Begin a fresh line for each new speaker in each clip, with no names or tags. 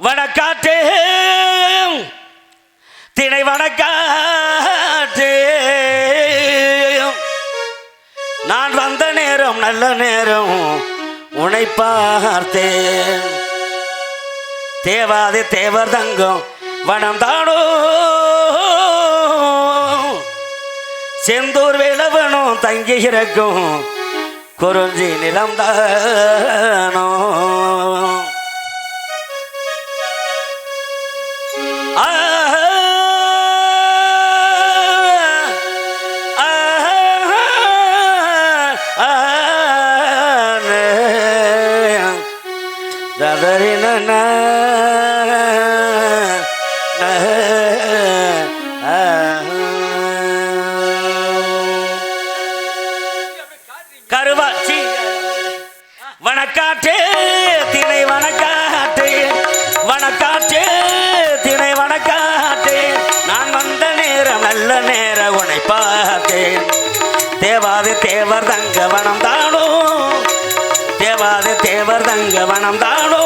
வடக்காற்றே திணை வடக்காற்றே நான் வந்த நேரம் நல்ல நேரம் உனை பார்த்தேன். தேவாதி தேவர் தங்கம் வனம் தானோ? செந்தூர் விளவனும் தங்கி இருக்கும் குறிஞ்சி நிலம் தானோ? மனம் தானோ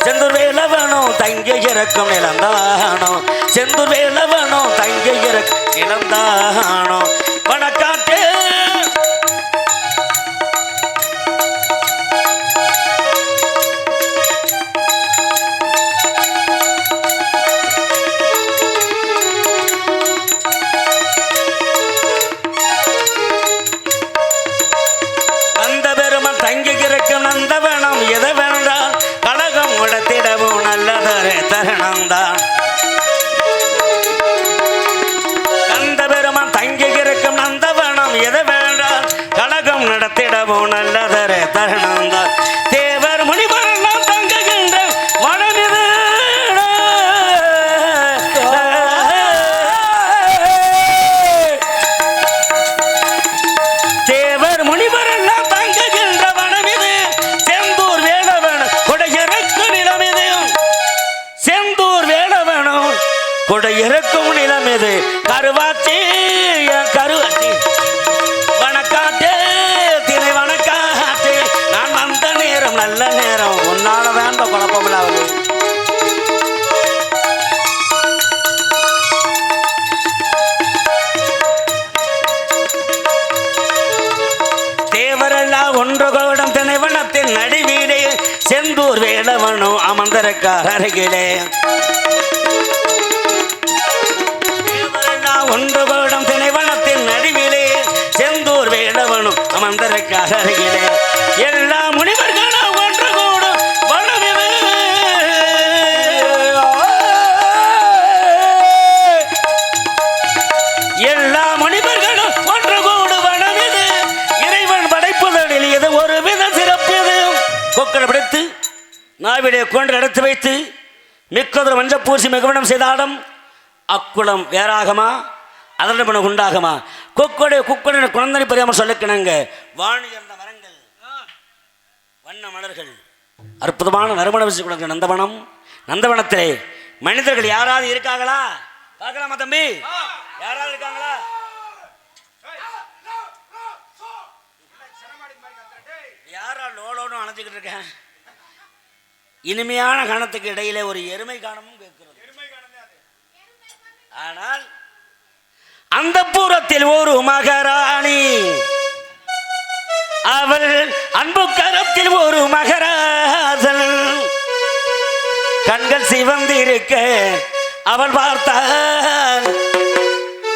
செந்தூர் வேலவனோ தங்க இறக்கும் நிலந்தானோ செந்தூர் வேலவனோ தங்க இறக்கும் நிலந்தானோ வணக்காற்றே நந்த எதை வேண்டாம் கழகம் நடத்திடவும் நல்லதொரு தருணம்தான் மந்திரக்காரர்களே ஒன்று கோடம் திணைவனத்தின் நடுவிலே செந்தூர் வேடவனும் மந்திரக்காரர்களே எல்லா முனிவர் நாவிடைய கொன்று எடுத்து வைத்து மிக்கதொரு மஞ்சள் பூசி மிகவனம் செய்தாலும் அக்குளம் வேறாகமா? அதன் உண்டாகுமா? கொக்கோடைய குக்கோடைய குழந்தை பெரியாமல் சொல்லிக்கணுங்க. வாணி மரங்கள். வண்ண மலர்கள். அற்புதமான நறுமண விசி கொடுக்கிற நந்தவனம். நந்தவனத்திலே மனிதர்கள் யாராவது இருக்காங்களா? பார்க்கலாமா தம்பி. யாராவது இருக்காங்களா? யாரா லோலோன்னு அணைஞ்சிக்கிட்டு இருக்கேன் இனிமையான கணத்துக்கு இடையிலே ஒரு எருமை காணமும் கேட்கிறது. ஆனால் அந்த பூரத்தில் ஒரு மகராணி. அவள் அன்பு கரத்தில் ஒரு மகராசன். கண்கள் சிவந்திருக்க அவள் பார்த்தாள்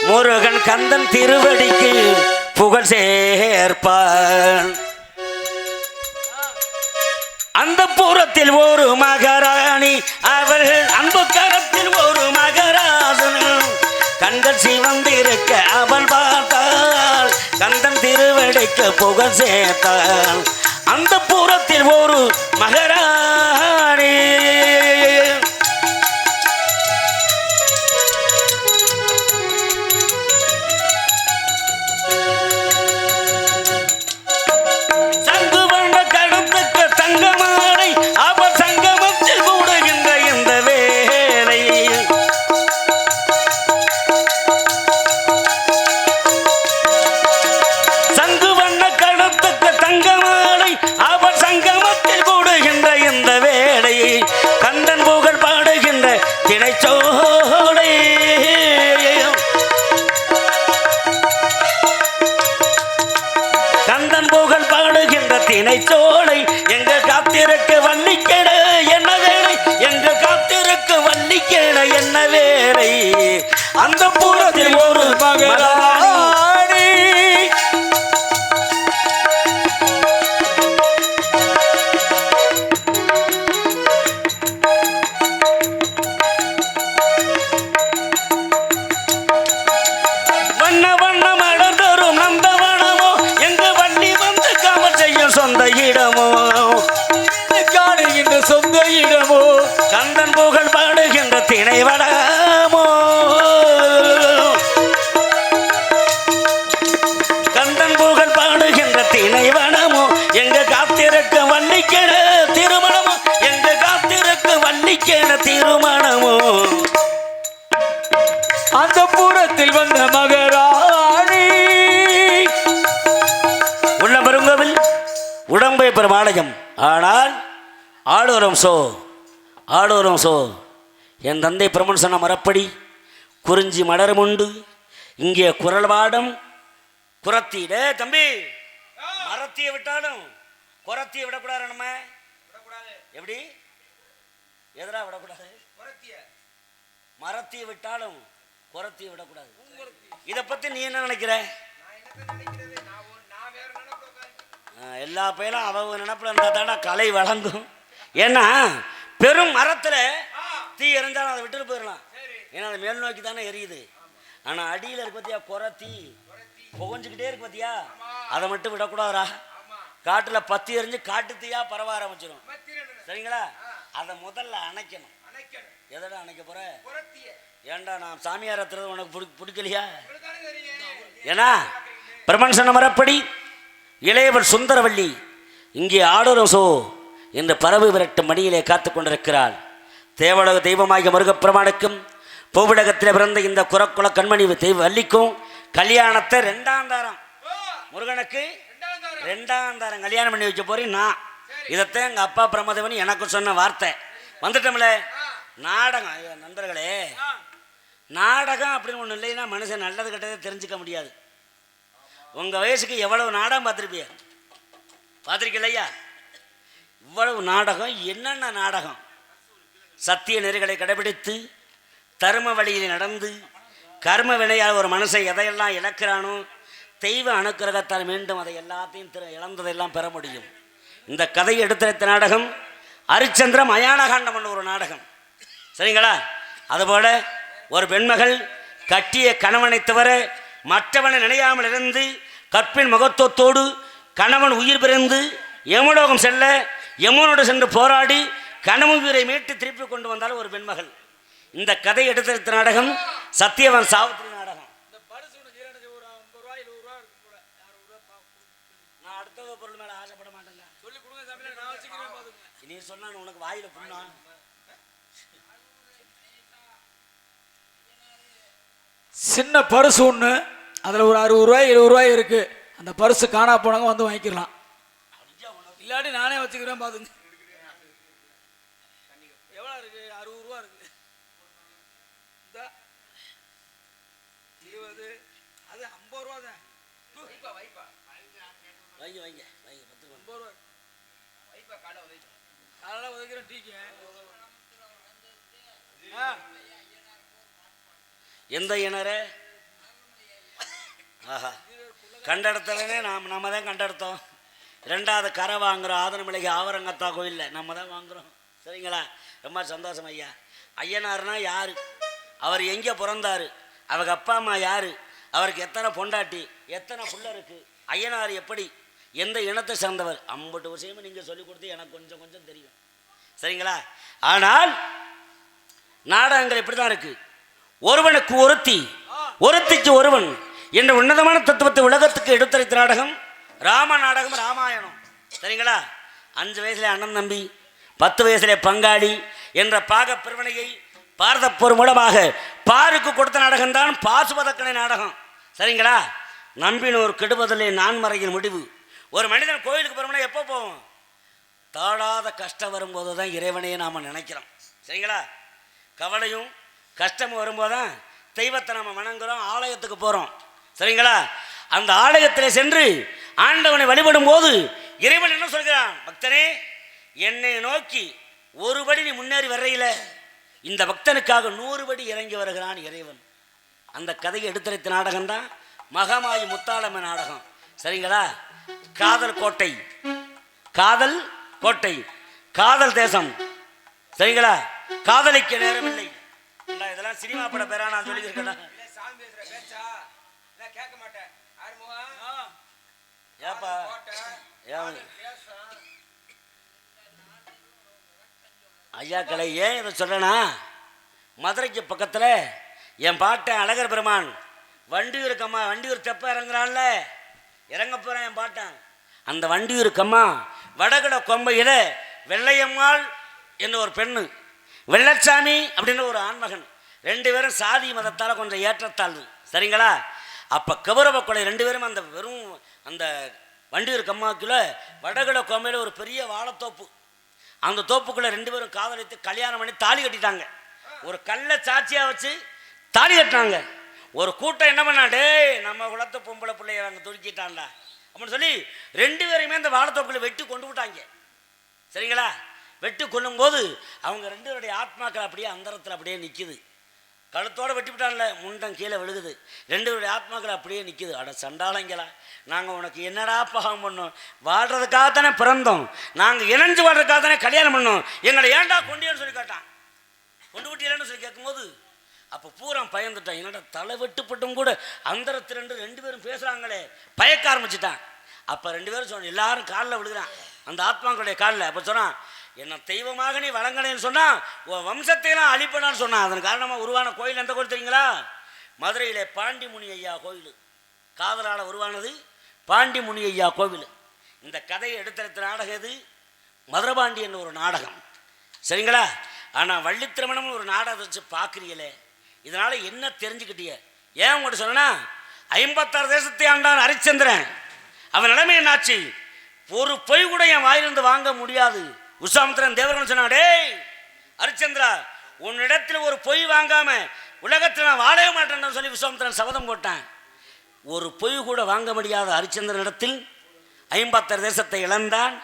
முருகன் கந்தன் திருவடிக்கு புகழ் சேர்ப்பான். அந்த பூரத்தில் ஒரு மகாராணி. அவர்கள் அன்பு கரத்தில் ஒரு மகராசன் கண்கள் சிவந்திருக்க அவள் பார்த்தாள். கந்தன் திருவடைக்க புகழ் சேர்த்தாள். அந்த பூரத்தில் ஒரு மகராணி மாடகம் ஆனால் ஆடோரம் சோ ஆடோரம் சோ. என் தந்தை பிரமன் சொன்ன மரப்படி குறிஞ்சி மலரும் உண்டு. இங்கே குரல் பாடம் குரத்தி. டே தம்பி மரத்தியை விட்டாலும் குரத்திய விடக்கூடாது நம்ம. எப்படி? எதிரா விடக்கூடாது? மரத்திய விட்டாலும் குரத்தியை விடக்கூடாது. இதை பற்றி நீ என்ன நினைக்கிற? எல்லா பயிலும் அவங்க நினப்பில் இருந்தால் தானே கலை வழங்கும். ஏன்னா பெரும் மரத்தில் தீ எரிஞ்சாலும் அதை விட்டுட்டு போயிடலாம். ஏன்னா அது மேல் நோக்கி தானே எரியுது. ஆனால் அடியில் இருக்கு பார்த்தியா குறை தீ. புகஞ்சிக்கிட்டே இருக்கு பார்த்தியா அதை மட்டும் விடக்கூடாதுரா காட்டில் பத்தி எரிஞ்சு காட்டு தீயா பரவ ஆரம்பிச்சிடும் சரிங்களா? அதை முதல்ல அணைக்கணும். எதடா அணைக்க போற? ஏன்டா நான் சாமியார் அத்துறது உனக்கு பிடிக்கலையா? ஏன்னா பிரமன் சொன்ன மரப்படி இளையவர் சுந்தரவள்ளி இங்கே ஆடோரம் சோ இந்த பறவை விரட்டும் மணியிலே காத்து கொண்டிருக்கிறாள். தேவலக தெய்வமாகிய முருகப்பெருமானுக்கும் பூவிடகத்தில் பிறந்த இந்த குரக்குல கண்மணி தெய்வ வள்ளிக்கும் கல்யாணத்தை ரெண்டாம் தாரம். முருகனுக்கு ரெண்டாம் தாரம் கல்யாணம் பண்ணி வைக்க போறேன் நான். இதைத்தான் எங்கள் அப்பா பிரமதேவன் எனக்கு சொன்ன வார்த்தை. வந்துட்டோம்ல? நாடகம். நண்பர்களே. நாடகம் அப்படின்னு ஒன்று இல்லைன்னா மனுஷன் நல்லது கெட்டதை தெரிஞ்சுக்க முடியாது. உங்கள் வயசுக்கு எவ்வளவு நாடகம் பார்த்துருப்பிய? பார்த்துருக்கலையா இவ்வளவு நாடகம் என்னென்ன நாடகம்? சத்திய நெறிகளை கடைபிடித்து தரும வழியில் நடந்து கர்ம வினையால் ஒரு மனசை எதையெல்லாம் இழக்கிறானோ தெய்வ அனுக்கிரகத்தால் மீண்டும் அதை எல்லாத்தையும் திற இழந்ததையெல்லாம் பெற முடியும். இந்த கதையை எடுத்துரைத்த நாடகம்? அரிச்சந்திரம் மயானகாண்டம்னு ஒரு நாடகம். சரிங்களா? அதுபோல் ஒரு பெண்மகள் கட்டிய கணவனை தவிர மற்றவனை நினையாமல் இருந்து கற்பின் முகத்துவத்தோடு கணவன் உயிர் பிறந்து யமலோகம் செல்ல யமனோடு சென்று போராடி கணவன் உயிரை மீட்டு திருப்பி கொண்டு வந்தாலும் ஒரு பெண்மகள். இந்த கதை எடுத்த நாடகம் சத்தியவன் சாவித்திரி நாடகம். நான் அடுத்த பொருள் மேல ஆசைப்பட மாட்டேங்க நீ சொன்னா உனக்கு வாயில புண்ணா?
சின்ன பரிசு ஒன்று அதில் ஒரு அறுபது ரூபாய் எழுபது ரூபாய் இருக்கு. அந்த பரிசு காணா போனவங்க வந்து வாங்கிக்கலாம். இல்லாட்டி நானே வச்சுக்கிறேன் பாத்துங்க. எவ்வளோ இருக்கு? அறுபது ரூபா இருக்கு. இந்தா. இருபது அது ஐம்பது ரூபா தான்.
வைங்க வைங்க வைங்க பத்து ரூபா.
ஐம்பது ரூபா. காலையில் உதைக்கிறேன் டீக்கு.
எந்த இனரே? ஆஹா. கண்டெடுத்தவனே நாம் நம்ம தான் கண்டெடுத்தோம். ரெண்டாவது கரை வாங்குகிறோம் ஆதனமலைக்கு ஆவரங்கத்தா கோயிலில் நம்ம தான் வாங்குறோம். சரிங்களா? ரொம்ப சந்தோஷம் ஐயா. ஐயனார்னா யார்? அவர் எங்கே பிறந்தார்? அவங்க அப்பா அம்மா யார்? அவருக்கு எத்தனை பொண்டாட்டி? எத்தனை புள்ள இருக்குது ஐயனார் எப்படி? எந்த இனத்தை சேர்ந்தவர்? ஐம்பது விஷயமும் நீங்கள் சொல்லிக் கொடுத்து எனக்கு கொஞ்சம் கொஞ்சம் தெரியும். சரிங்களா? ஆனால் நாடகங்கள் இப்படி தான் இருக்குது ஒருவனுக்கு ஒருத்தி ஒருத்திக்கு ஒருவன் என்ற உன்னதமான தத்துவத்தை உலகத்துக்கு எடுத்துரைத்த நாடகம் ராம நாடகம் ராமாயணம். சரிங்களா? அஞ்சு வயசுல அண்ணன் தம்பி பத்து வயசுல பங்காளி என்ற பாக பிரிவினையை பாரத போர் மூலமாக பாருக்கு கொடுத்த நாடகம் தான் பாசுபதக்கணை நாடகம். சரிங்களா? நம்பினோர் கெடுபதிலே நான்மறையின் முடிவு. ஒரு மனிதன் கோயிலுக்கு போறோம்னா எப்போ போவோம்? தாழாத கஷ்டம் வரும்போது தான் இறைவனையே நாம் நினைக்கிறோம். சரிங்களா? கவலையும் கஷ்டமும் வரும்போது தான் தெய்வத்தை நம்ம வணங்குறோம் ஆலயத்துக்கு போகிறோம் சரிங்களா? அந்த ஆலயத்தில் சென்று ஆண்டவனை வழிபடும் போது இறைவன் என்ன சொல்கிறான்? பக்தனே என்னை நோக்கி ஒரு படி நீ முன்னேறி வரையில இந்த பக்தனுக்காக நூறு படி இறங்கி வருகிறான் இறைவன். அந்த கதையை எடுத்துரைத்த நாடகம் தான் மகமாயி முத்தாளம்ம நாடகம். சரிங்களா? காதல் கோட்டை. காதல் கோட்டை. காதல் தேசம். சரிங்களா? காதலிக்க நேரமில்லை. இல்லை இதெல்லாம் சினிமா பட பேரா நான் சொல்லியிருக்கேன்
சாமி நான் கேட்க மாட்டேன்
ஏப்பா? ஏன்? ஐயா கலை ஏன் இதை சொல்றேனா மதுரைக்கு பக்கத்தில் என் பாட்டன் அழகர் பெருமான் வண்டியூர் கம்மா வண்டியூர் தெப்ப இறங்குறான்ல இறங்க போகிறேன் என் பாட்டன் அந்த வண்டியூர் கம்மா வடகட கொம்பையில் வெள்ளையம்மாள் என்ன ஒரு பெண்ணு வெள்ளச்சாமி அப்படின்னு ஒரு ஆண்மகன். ரெண்டு பேரும் சாதி மதத்தால் கொஞ்சம் ஏற்றத்தாழ்வு. சரிங்களா? அப்போ கௌரவ கொலை ரெண்டு பேரும் அந்த வெறும் அந்த வண்டியூர் கம்மாக்குள்ள வடகிட கோமையில் ஒரு பெரிய வாழைத்தோப்பு. அந்த தோப்புக்குள்ளே ரெண்டு பேரும் காதலித்து கல்யாணம் பண்ணி தாலி கட்டிட்டாங்க. ஒரு கல்லை சாட்சியாக வச்சு தாலி கட்டினாங்க. ஒரு கூட்டம் என்ன பண்ணாண்டே நம்ம குலத்து பொம்பளை பிள்ளைய அங்கே துடிக்கிட்டான்டா அப்படின்னு சொல்லி ரெண்டு பேரையுமே அந்த வாழைத்தோப்புல வெட்டி கொண்டு விட்டாங்க. சரிங்களா? வெட்டி கொள்ளும்போது அவங்க ரெண்டு பேருடைய ஆத்மாக்கள் அப்படியே அந்தரத்தில் அப்படியே நிற்கிது கழுத்தோடு வெட்டி விட்டான்ல முண்டம் கீழே விழுகுது. ரெண்டு பேருடைய ஆத்மாக்கள் அப்படியே நிற்கிது அட சண்டாளங்களா நாங்கள் உனக்கு என்னடா பாகம் பண்ணோம்? வாழ்றதுக்காக தானே பிறந்தோம். நாங்கள் இணைஞ்சு வாழ்றதுக்காக தானே கல்யாணம் பண்ணோம். எங்களை ஏன்டா கொண்டியன்னு சொல்லி கேட்டான். கொண்டு விட்டீங்கன்னு சொல்லி கேட்கும்போது அப்போ பூரா பயந்துட்டான். என்னடா தலை வெட்டுப்பட்டும் கூட அந்தரத்து ரெண்டு ரெண்டு பேரும் பேசுகிறாங்களே பயக்க ஆரம்பிச்சிட்டான். அப்போ ரெண்டு பேரும் சொன்ன எல்லாரும் காலில் விழுகிறான். அந்த ஆத்மாக்களுடைய காலில். அப்போ சொன்னான் என்ன தெய்வமாக நீ வழங்கினேன்னு சொன்னால் உன் வம்சத்தையெல்லாம் அழிப்பனான்னு சொன்னான் அதன் காரணமாக உருவான கோயில் எந்த கோயில் தெரியுங்களா? மதுரையிலே பாண்டிமுனி ஐயா கோயில். காதலால் உருவானது பாண்டிமுனி ஐயா கோவில். இந்த கதையை எடுத்தெடுத்த நாடகம் எது? மதுரபாண்டியன் ஒரு நாடகம். சரிங்களா? ஆனால் வள்ளி திருமணம்னு ஒரு நாடகத்தை வச்சு பார்க்குறீங்களே இதனால் என்ன தெரிஞ்சுக்கிட்டிய? ஏன் உங்கள்கிட்ட சொன்னா ஐம்பத்தாறு தேசத்தை ஆண்டான் ஹரிச்சந்திரன். அவன் நிலைமை என்னாச்சு? ஒரு பொய் கூட என் வாயிலிருந்து வாங்க முடியாது. விஸ்வாமித்திரன் தேவர்கள் சொன்னாடே ஹரிச்சந்திரா உன்னிடத்தில் ஒரு பொய் வாங்காம உலகத்தில் நான் வாழவே மாட்டேன்னு சொல்லி விஸ்வாமித்திரன் சபதம் போட்டான். ஒரு பொய் கூட வாங்க முடியாத ஹரிச்சந்திரனிடத்தில் ஐம்பத்தர் தேசத்தை இழந்தான்.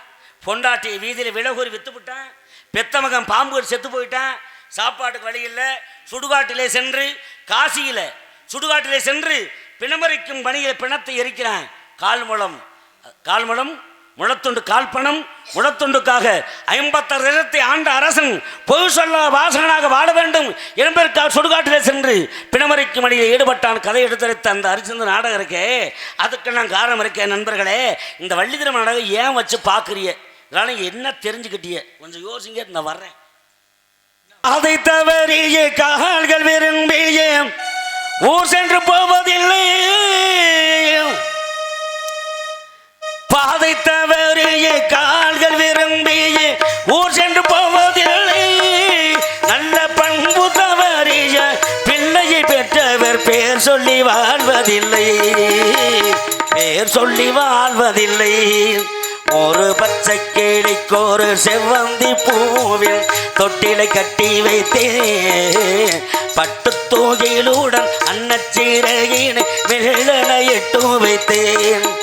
பொண்டாட்டியை வீதியில் விலகூறி வித்து விட்டான் பெத்த மகன் பாம்பு செத்து போயிட்டான். சாப்பாட்டுக்கு வழி இல்லை. சுடுகாட்டிலே சென்று காசியில் சுடுகாட்டிலே சென்று பிணமரிக்கும் பணியில் பிணத்தை எரிக்கிறான். கால் முளம் கால் கால்பணம் முளத்துண்டுக்காக ஐம்பத்தாறு இடத்தை ஆண்ட அரசன் பொது சொல்ல வாசகனாக வாழ வேண்டும். என்பதற்காக சுடுகாட்டிலே சென்று பிணமறைக்கும் அணியில் ஈடுபட்டான். கதை எடுத்தெடுத்த அந்த அரிசந்த நாடகம் இருக்கே. அதுக்கு நான் காரணம் இருக்கேன் நண்பர்களே. இந்த வள்ளி திருமண நாடகம் ஏன் வச்சு பார்க்குறிய இதனால என்ன தெரிஞ்சுக்கிட்டிய கொஞ்சம் யோசிங்க நான் வர்றேன். அதை தவறிய கால்கள் விரும்பிய. ஊர் சென்று போவதில்லை. பாதை தவறிய கால்கள் விரும்பிய ஊர் சென்று போவதில்லை. நல்ல பண்பு தவறிய பிள்ளையை பெற்றவர் பேர் சொல்லி வாழ்வதில்லை. பேர் சொல்லி வாழ்வதில்லை. ஒரு பச்சை கிளிக்கு ஒரு செவ்வந்தி பூவில் தொட்டிலை கட்டி வைத்தேன். பட்டு தூகிலுடன் அன்னச்சீரகினை வெள்ளனையிட்டு வைத்தேன்.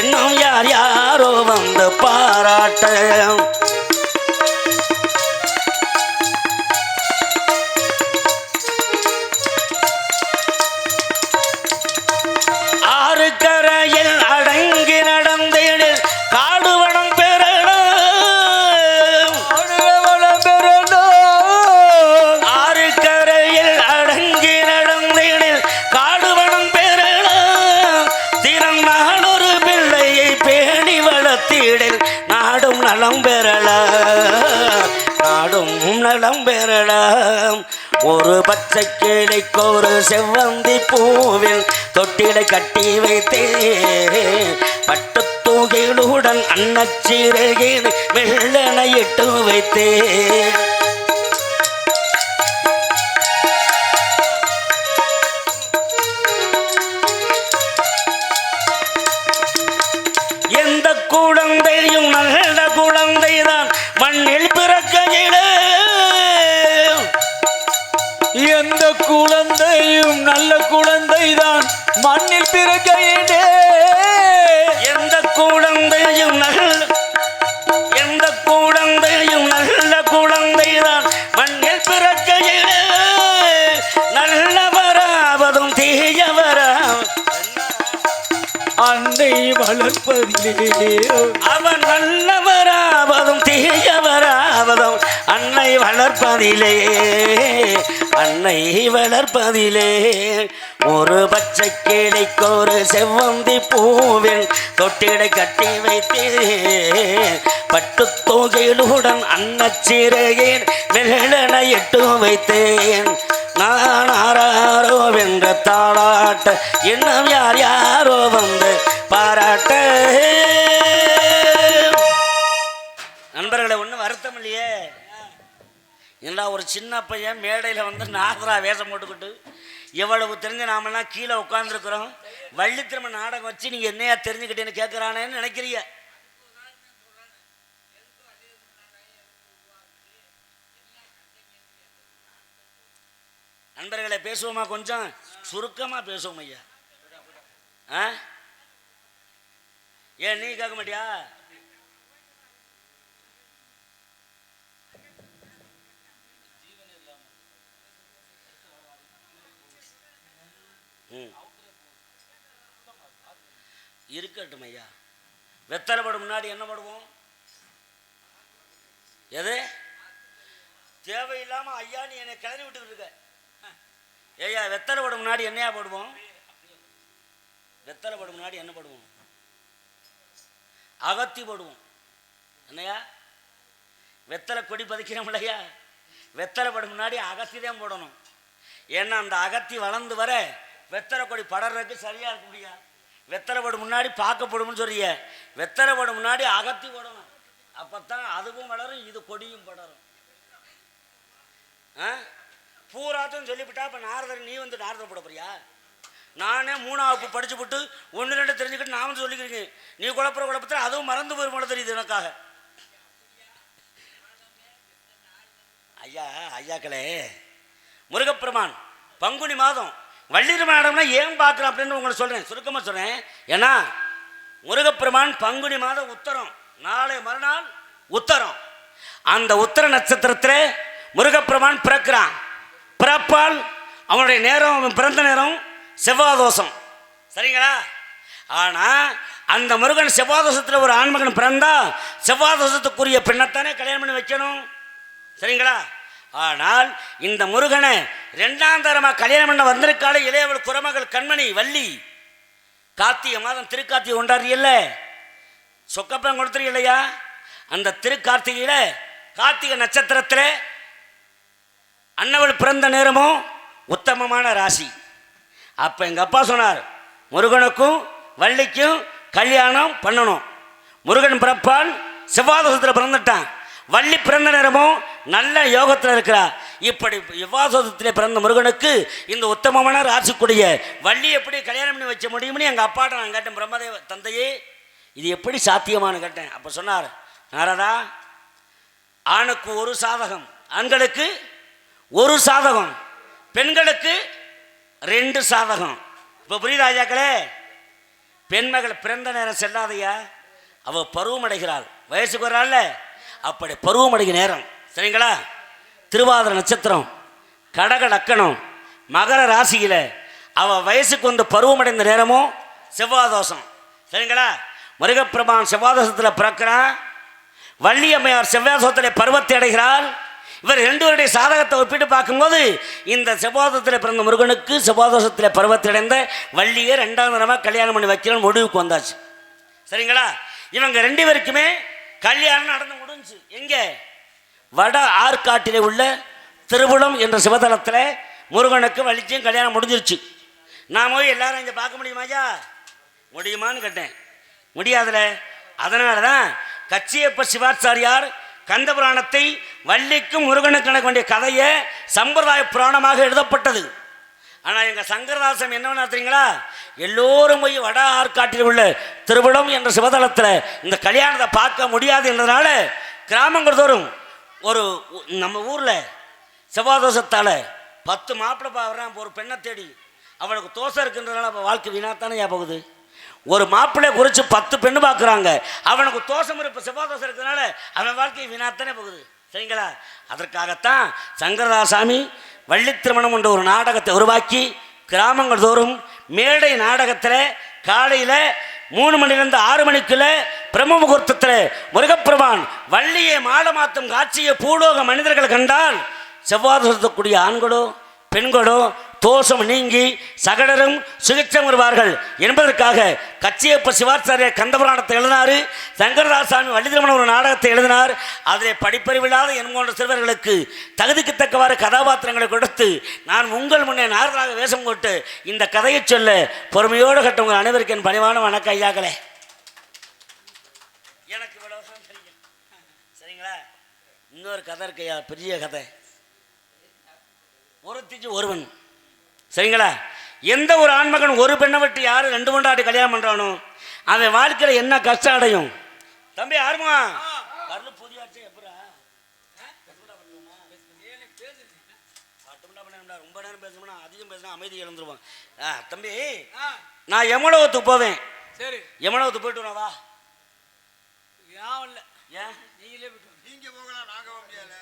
இன்னும் யார் யாரோ வந்து பாராட்ட ஒரு செவ்வந்தி பூவில் தொட்டிலை கட்டி வைத்தே பட்டு தூகிலுடன் அன்னச்சீரகினை வெள்ளனையிட்டு வைத்தே மண்ணில் பிறகையிலே
எந்த குழந்தையும் நகல்
எந்த குழந்தையும் நல்ல குழந்தைதான் மண்ணில் பிறக்கையிலே.
நல்லவராவதும் தீயவராவ அன்னை வளர்ப்பதிலே.
அவன் நல்லவராவதும் தீயவராவதும் அன்னை வளர்ப்பதிலே. அன்னை வளர்ப்பதிலே. ஒரு பச்சை கிளைக்கு ஒரு செவ்வந்தி பூவில் தொட்டிடை கட்டி வைத்தேன் பட்டு தொகையிலுடன் அன்னச்சிறையின் மெல்லன இட்டு வைத்தேன். நான் ஆராரோ வென்ற தாளாட்ட இன்னும் யார் யாரோ வந்து பாராட்ட. நண்பர்களை ஒன்றும் வருத்தம் இல்லையே? என்னடா ஒரு சின்ன பையன் மேடையில் வந்து நாகரா வேஷம் போட்டுக்கிட்டு எவ்வளவு தெரிஞ்ச நாமெல்லாம் கீழே உட்காந்துருக்குறோம் வள்ளித்திரும நாடகம் வச்சு நீங்கள் என்னையா தெரிஞ்சுக்கிட்டேன்னு கேட்குறானேன்னு நினைக்கிறீங்க நண்பர்களை பேசுவோமா கொஞ்சம்? சுருக்கமாக பேசுவோம் ஐயா. ஆ? ஏன் நீ கேட்க மாட்டியா? இருக்கட்டும் ஐயா. வெத்தலை படம் முன்னாடி என்ன படுவோம்? எது? தேவையில்லாமல் ஐயா நீ என்னை கிளறி விட்டு இருக்க. ஏய்யா வெத்தலை படம் முன்னாடி என்னையா போடுவோம்? வெத்தலை படம் முன்னாடி என்ன போடுவோம்? அகத்தி போடுவோம். என்னையா? வெத்தலை கொடி பதிக்கிறோம் இல்லையா வெத்தலை படம் முன்னாடி அகத்தி தான் போடணும். ஏன்னா அந்த அகத்தி வளர்ந்து வர வெத்தலை கொடி படறதுக்கு சரியா இருக்க வெத்தலை படம் முன்னாடி பார்க்கப்படும்னு சொல்றிய. வெத்தலை படம் முன்னாடி அகத்தி போடணும். அப்பத்தான் அதுவும் வளரும் இது கொடியும் படரும். ஆ? பூராத்தும் சொல்லிவிட்டா இப்போ நாரதர் நீ வந்து நாரதர் போட போறியா? நானே மூணாவது படிச்சு விட்டு ஒன்று ரெண்டு தெரிஞ்சுக்கிட்டு நான் வந்து சொல்லிக்கிறீங்க. நீ குழப்புற குழப்பத்தில் அதுவும் மறந்து போயிரு போல தெரியுது எனக்காக. ஐயா ஐயாக்களே முருகப்பெருமான் பங்குனி மாதம் வள்ளிரு மாதம்னா ஏன் பார்க்குறோம் அப்படின்னு உங்களை சொல்கிறேன் சுருக்கமாக சொல்கிறேன் ஏன்னா முருகப்பெருமான் பங்குனி மாதம் உத்தரம். நாளை மறுநாள் உத்தரம். அந்த உத்தர நட்சத்திரத்தில் முருகப்பெருமான் பிறக்கிறான். பிறப்பால் அவனுடைய நேரம் அவன் பிறந்த நேரம் செவ்வாதோஷம். சரிங்களா? ஆனால் அந்த முருகன் செவ்வாதோஷத்தில் ஒரு ஆண்மகன் பிறந்தா செவ்வாதோஷத்துக்குரிய பெண்ணைத்தானே கல்யாணம் பண்ணி வைக்கணும்? சரிங்களா? ஆனால் இந்த முருகனை ரெண்டாம் தரமாக கல்யாணம் பண்ண வந்திருக்காளே இளையவள் குரமகள் கண்மணி வள்ளி. கார்த்திகை மாதம் திருக்கார்த்திகை கொண்டாடுறியல்ல சொக்கப்பம் கொடுத்துரு இல்லையா அந்த திருக்கார்த்திகையில் கார்த்திகை நட்சத்திரத்தில் அன்னவள் பிறந்த நேரமும் உத்தமமான ராசி. அப்போ எங்கள் அப்பா சொன்னார் முருகனுக்கும் வள்ளிக்கும் கல்யாணம் பண்ணணும். முருகன் பிறப்பான் செவ்வாதசத்தில் பிறந்துட்டான். வள்ளி பிறந்த நேரமும் நல்ல யோகத்தில் இருக்கிறார் இப்படி செவ்வாதோஷத்தில் பிறந்த முருகனுக்கு இந்த உத்தமமான ராசிக்குடைய வள்ளி எப்படி கல்யாணம் பண்ணி வச்ச முடியும்னு எங்கள் அப்பாட்ட நான் கேட்டேன். பிரம்மதேவ தந்தையே இது எப்படி சாத்தியமானு கேட்டேன். அப்போ சொன்னார் நாரதா ஆணுக்கு ஒரு சாதகம் ஆண்களுக்கு ஒரு சாதகம் பெண்களுக்கு ரெண்டு சாதகம். இப்போ புரியுதா ஐயாக்களே? பெண்மகள் பிறந்த நேரம் செல்லாதையா? அவள் பருவமடைகிறாள். வயசுக்கு வராள்ல? அப்படி பருவமடைகிற நேரம். சரிங்களா? திருவாதிர நட்சத்திரம் கடக லக்கணம் மகர ராசியில் அவ வயசுக்கு வந்து பருவமடைந்த நேரமும் செவ்வாதோஷம். சரிங்களா? முருகப்பிரமான் செவ்வாதோஷத்தில் பிறக்கிறான். வள்ளியம்மையார் செவ்வாதோஷத்தில் பருவத்தை அடைகிறாள் இவர் ரெண்டு பேருடைய சாதகத்தை ஒப்பிட்டு பார்க்கும்போது இந்த செவ்வாதத்தில் பிறந்த முருகனுக்கு செவ்வாதோஷத்தில் பருவத்தடைந்த வள்ளியை ரெண்டாம் தரமாக கல்யாணம் பண்ணி வைக்கணும்னு முடிவுக்கு வந்தாச்சு. சரிங்களா? இவங்க ரெண்டு பேருக்குமே கல்யாணம் நடந்து முடிஞ்சு. எங்கே? வட ஆற்காட்டிலே உள்ள திருபுலம் என்ற சிவதலத்தில் முருகனுக்கு வள்ளிச்சியும் கல்யாணம் முடிஞ்சிருச்சு. நான் போய் எல்லாரும் இங்கே பார்க்க முடியுமா ஐயா? முடியுமான்னு கேட்டேன். முடியாதுல. அதனால தான் கச்சியப்ப சிவாச்சாரியார் கந்த புராணத்தை வள்ளிக்கும் முருகனுக்கு எனக்கு வேண்டிய கதையை சம்பிரதாய புராணமாக எழுதப்பட்டது. ஆனால் எங்கள் சங்கரதாசம் என்ன தெரியுங்களா? எல்லோரும் போய் வட ஆற்காட்டில் உள்ள திருவிழம் என்ற சிவதலத்தில் இந்த கல்யாணத்தை பார்க்க முடியாது என்றதுனால கிராமங்கள் தோறும் ஒரு நம்ம ஊரில் செவ்வாதோஷத்தால் பத்து மாப்பிள்ளை பாடுறான் ஒரு பெண்ணை தேடி. அவளுக்கு தோசை இருக்குன்றதுனால அவள் வாழ்க்கை வீணாத்தானே ஏன் போகுது? ஒரு மாப்பிள்ளையை குறித்து பத்து பெண்ணு பார்க்குறாங்க அவனுக்கு தோஷம் இருப்ப செவ்வாதோஷம் இருக்கிறதுனால அவன் வாழ்க்கை வீணாத்தானே போகுது. சரிங்களா? அதற்காகத்தான் சங்கரதாசாமி வள்ளி திருமணம் என்ற ஒரு நாடகத்தை உருவாக்கி கிராமங்கள் தோறும் மேடை நாடகத்தில் காலையில் மூணு மணிலேருந்து ஆறு மணிக்குள்ளே பிரம்ம முகூர்த்தத்தில் முருகப்பெருமான் வள்ளியை மாடமாத்தும் காட்சியை பூலோக மனிதர்கள் கண்டால் செவ்வாறு செலுத்தக்கூடிய ஆண்களோ பெண்களோ தோஷம் நீங்கி சகடரும் சுகிச்சம் வருவார்கள் என்பதற்காக கச்சியப்ப சிவாச்சாரியர் கந்தபுராணத்தை எழுதினார். சங்கரதாசாமி வள்ளிதிரமணன் ஒரு நாடகத்தை எழுதினார். அதிலே படிப்பறிவில்லாத என் போன்ற சிறுவர்களுக்கு தகுதிக்கு தக்கவாறு கதாபாத்திரங்களை கொடுத்து நான் உங்கள் முன்னே நாரதாக வேஷம் போட்டு இந்த கதையை சொல்ல பொறுமையோடு கட்ட உங்கள் அனைவருக்கு என் பணிவான வணக்க ஐயாக்களே எனக்கு இவ்வளவுதான் தெரியும் சரிங்களா இன்னொரு கதை இருக்கையா பெரிய கதை. ஒருத்திச்சு ஒருவன். சரிங்களா? எந்த ஒரு ஆண்மகன் ஒரு பெண்ணை விட்டு யாரு ரெண்டு கொண்டாடி கல்யாணம் பண்றானோ அவன் வாழ்க்கையில என்ன கஷ்டம் அடையும்? தம்பி ஆர்மா கருள் புதியாச்சே எப்படா ரொம்ப நேரம் பேசணும்னா அதிகம் பேசினா அமைதி இழந்துருவான். தம்பி நான் யமலோகத்துக்கு போவேன்.
சரி.
யமலோகத்துக்கு போயிட்டு வரேன், வா.
ஏன் இல்லை
ஏன்?
நீங்களே போயிட்டு.
நீங்க போகலாம் நாங்க போக முடியாது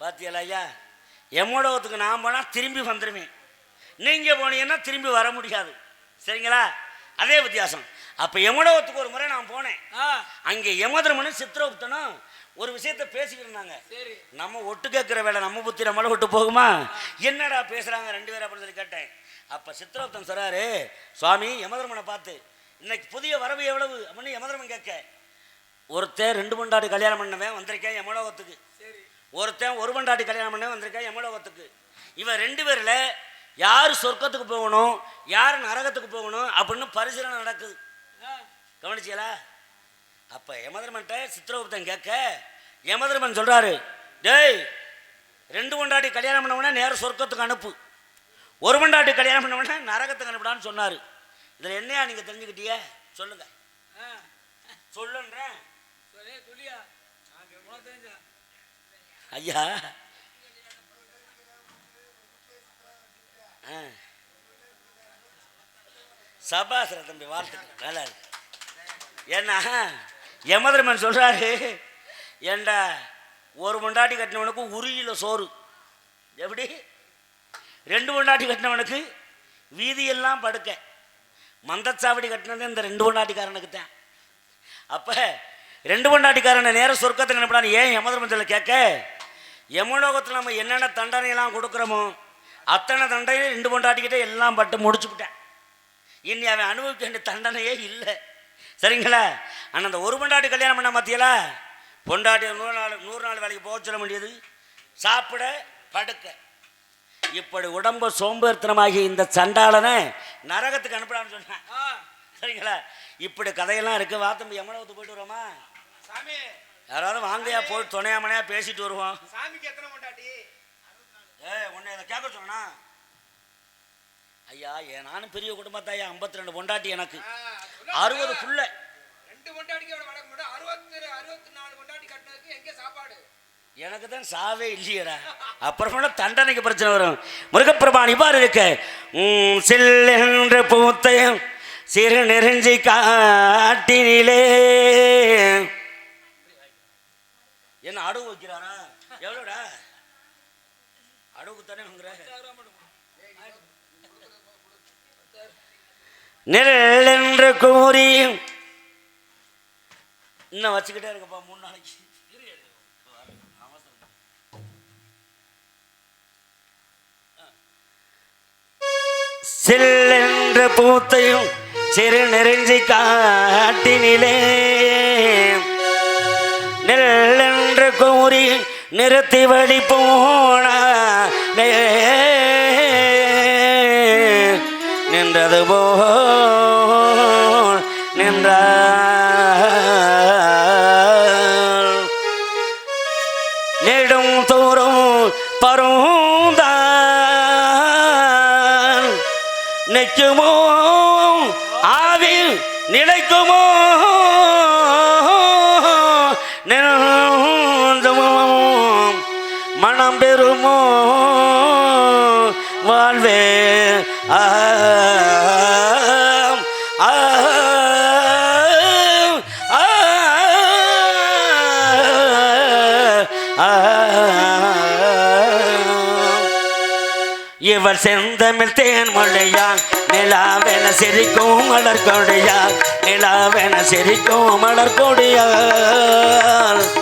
பாத்தியலா ஐயா எம்மோடவத்துக்கு நான் போனால் திரும்பி வந்துடுவேன் நீங்கள் போனீங்கன்னா திரும்பி வர முடியாது. சரிங்களா? அதே வித்தியாசம். அப்போ எமடவத்துக்கு ஒரு முறை நான் போனேன்.
ஆ.
அங்கே யமதர்மனும் சித்திரகுப்தனும் ஒரு விஷயத்த பேசிக்கிட்டு இருந்தாங்க.
சரி.
நம்ம ஒட்டு கேட்குற வேலை நம்ம புத்தி நம்மளை விட்டு போகுமா? என்னடா பேசுகிறாங்க ரெண்டு பேரும் அப்படின்னு சொல்லி கேட்டேன். அப்போ சித்திரகுப்தன் சொல்கிறாரு சுவாமி யமதர்மனை பார்த்து இன்னைக்கு புதிய வரவு எவ்வளவு? அப்படின்னு யமதர்மன் கேட்க ஒருத்தன் ரெண்டு மண்டாட்டி கல்யாணம் பண்ணவன் வந்திருக்கேன் யமலோகத்துக்கு.
சரி
ஒருத்தன் ஒரு பண்டாட்டி கல்யாணம் பண்ண வந்திருக்கேன் யமலோகத்துக்கு. இவன் ரெண்டு பேரில் யார் சொர்க்கத்துக்கு போகணும் யார் நரகத்துக்கு போகணும் அப்படின்னு பரிசீலனை நடக்குது.
ஆ
அப்போ யமதர்மன்ட்ட சித்திரகுப்தன் கேட்க யமதர்மன் சொல்கிறாரு டேய் ரெண்டு பொண்டாட்டி கல்யாணம் பண்ணவனே நேரம் சொர்க்கத்துக்கு அனுப்பு. ஒரு பொண்டாட்டி கல்யாணம் பண்ணவனே நரகத்துக்கு அனுப்புடான்னு சொன்னார். இதில் என்னையா நீங்கள் தெரிஞ்சுக்கிட்டிய சொல்லுங்க.
ஆ.
சொல்லுன்றேன். ஐயா. சபாசர தம்பி வாழ்த்துக்கள். நல்லா இருக்கு. ஏன்னா யமதர்மன் சொல்றாரு ஏண்டா ஒரு முண்டாட்டி கட்டினவனுக்கு உரியில சோறு. எப்படி? ரெண்டு முண்டாட்டி கட்டினவனுக்கு வீதியெல்லாம் படுக்க. மந்தச்சாவடி கட்டினது இந்த ரெண்டு முண்டாட்டிக்காரனுக்கு தான் அப்போ ரெண்டு பொண்டாட்டிக்காரனை நேர சொர்க்கத்துக்கு அனுப்பினான்னு ஏன் யமதர்மத்தில் கேட்க? யமலோகத்தில் நம்ம என்னென்ன தண்டனையெல்லாம் கொடுக்குறோமோ அத்தனை தண்டனையும் ரெண்டு பொண்டாட்டிக்கிட்டே எல்லாம் பட்டு முடிச்சுவிட்டேன் இனி அவன் அனுபவிக்க வேண்டிய தண்டனையே இல்லை. சரிங்களா? ஆனால் அந்த ஒரு பொண்டாட்டி கல்யாணம் பண்ண மத்தியலா பொண்டாட்டி நூறு நாள் நூறு நாள் வேலைக்கு போக சொல்ல முடியாது சாப்பிட படுக்க. இப்படி உடம்பு சோம்பேறித்தனமாகி இந்த சண்டாளனை நரகத்துக்கு அனுப்புறான்னு சொன்னேன். சரிங்களா? இப்படி கதையெல்லாம் இருக்கு. வா தம்பி எம்மளவுக்கு போயிட்டு வருவோமா? யாராவது வாங்கையா போய் துணையாமனையா பேசிட்டு வருவோம்.
சாமிக்கு எத்தனை பொண்டாட்டி?
ஏ உன்னை இதை கேட்க சொன்னா? ஐயா ஏன் நானும் பெரிய குடும்பத்தாயா ஐம்பத்தி ரெண்டு பொண்டாட்டி எனக்கு. அறுபது. புள்ள.
ரெண்டு பொண்டாட்டிக்கு அறுபத்தி அறுபத்தி நாலு பொண்டாட்டி கட்டினதுக்கு எங்க சாப்பாடு?
எனக்கு தான் சாவே இல்லையடா. அப்புறமா தண்டனைக்கு பிரச்சனை வரும். முருகப்பிரபான் இவ்வாறு இருக்க. சில்லென்ற பூத்தையும் சிறு நெருஞ்சி காட்டினிலே. என்ன அடவு வைக்கிறாரா? எவ்வளோடா? அடவுக்கு தானே வாங்குற? நிழல் என்று கூறி. இன்னும் வச்சுக்கிட்டே இருக்கப்பா மூணு நாளைக்கு. செல்லென்ற பூத்தையும் சிறு நெறிஞ்சி காட்டினிலே. என்று கூறி நிறுத்தி வழி போன நின்றது போல் நின்றார் நெடும் தோறும் பருந்தான் நெச்சுமோ மனம் பெறுமோ? வாழ்வே. இவர் செந்தமிழ் தேன் மொழியான் நிலாவென சிரிக்கும் மலர்கொடியால் நிலாவென சிரிக்கும் மலர்கொடியால் பைந்தமிழிதழில்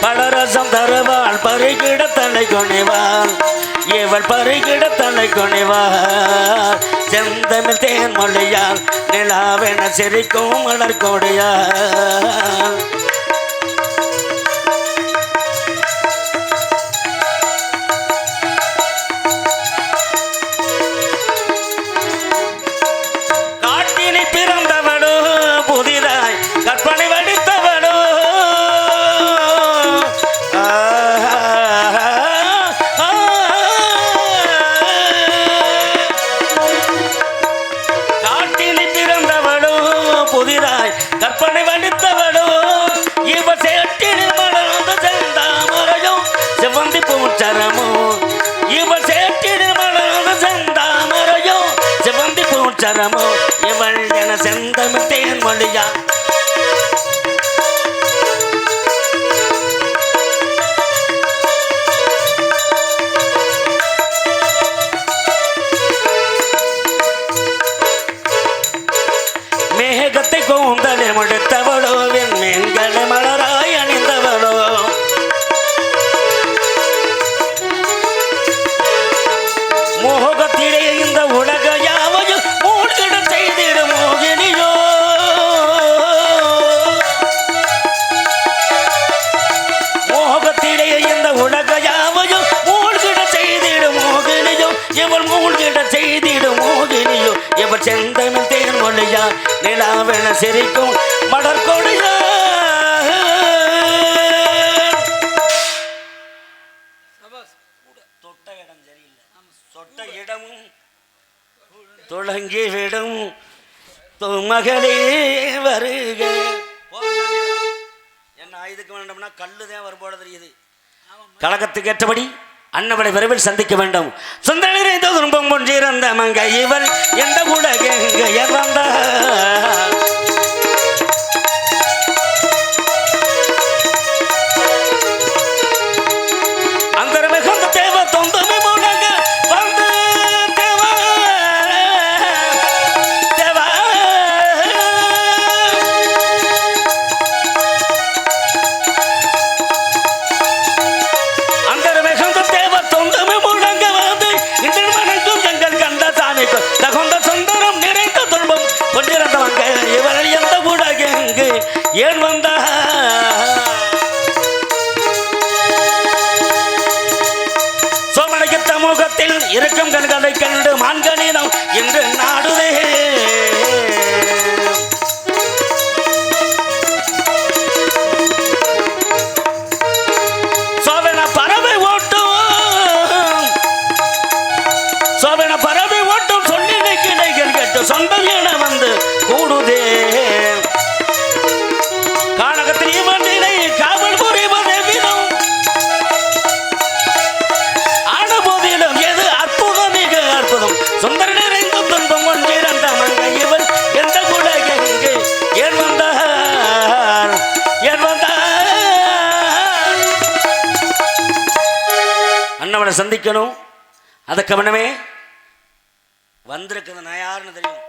பலரசம் தருவாள் பருகிட தலை கொணிவாள் இவள் பருகிட தலை கொணிவாள் செந்தமிழ் தேன் மொழியால் நிலாவென சிரிக்கும் மலர் கொடியாள். மோகத்திலே இந்த உலக யாவையும் மூழ்கிட செய்திட மோகினியோ? மோகத்திடையே இந்த உலக யாவையும் மூழ்கிட செய்திட மோகினியோ? இவள் மூழ்கிட செய்திட மோகினியோ? இவள் செந்தமிழ் தேன் மொழியா நிலாவென சிரிக்கும் மலர்கொடியா தொட்ட மகளே வருக. என்ன இதுக்கு வேண்டும்னா கல்லு தான் தெரியுது. கழகத்துக்கு ஏற்றபடி அன்னவளை விரைவில் சந்திக்க வேண்டும். சுந்தர நிறைந்த துன்பம் ஒன்றிருந்த மங்க இவள் எந்த உலகெங்க வந்தார்? கூடுதே காவல் புரிவதே எது அற்புதம் மிக அற்புதம். சுந்தர நிறைந்த துன்பம் ஒன்றிருந்த மங்க இவன் எந்த குலகெங்கு ஏன் வந்தார்? ஏன் வந்தார்? அண்ணவனை சந்திக்கணும். அதுக்கு கவனமே வந்திருக்கிறது நான் யாருன்னு தெரியும்?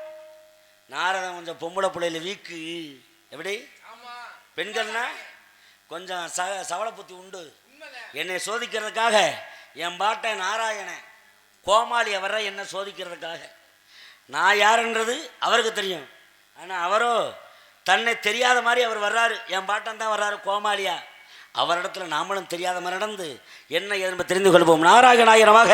நாரதன் கொஞ்சம் பொம்பளை பிள்ளையில வீக்கு. எப்படி? பெண்கள்னா கொஞ்சம் ச சவள புத்தி உண்டு. என்னை சோதிக்கிறதுக்காக என் பாட்டை நாராயணன் கோமாளியை வர்ற என்னை சோதிக்கிறதுக்காக. நான் யாருன்றது அவருக்கு தெரியும். ஆனால் அவரோ தன்னை தெரியாத மாதிரி அவர் வர்றாரு. என் பாட்டன் தான் வர்றாரு கோமாளியா. அவரிடத்துல நாமளும் தெரியாத மாதிரி நடந்து என்ன என்பதை தெரிந்து கொள்வோம். நாராயணாயிரமாக